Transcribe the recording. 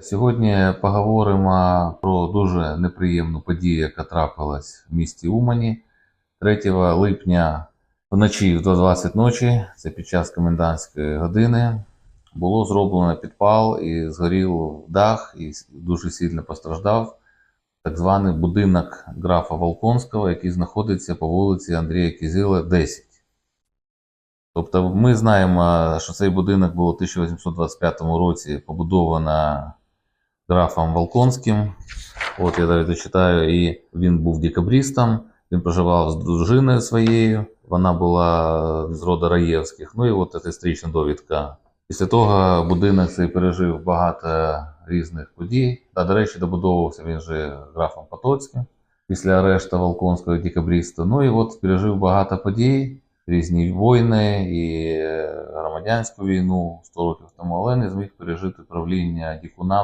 Сьогодні поговоримо про дуже неприємну подію, яка трапилась в місті Умані 3 липня вночі до 20 ночі, це під час комендантської години, було зроблено підпал і згорів дах, і дуже сильно постраждав так званий будинок графа Волконського, який знаходиться по вулиці Андрія Кізила, 10. Тобто ми знаємо, що цей будинок було у 1825 році побудовано графом Волконським. От я навіть читаю, і він був декабристом, він проживав з дружиною своєю, вона була з роду Раєвських. Ну і от ця історична довідка. Після того будинок цей пережив багато різних подій. Та, до речі, добудовувався він же графом Потоцьким після арешту Волконського декабриста. Ну і от пережив багато подій, різні війни і е, громадянську війну 100 років тому, але не зміг пережити правління Дікуна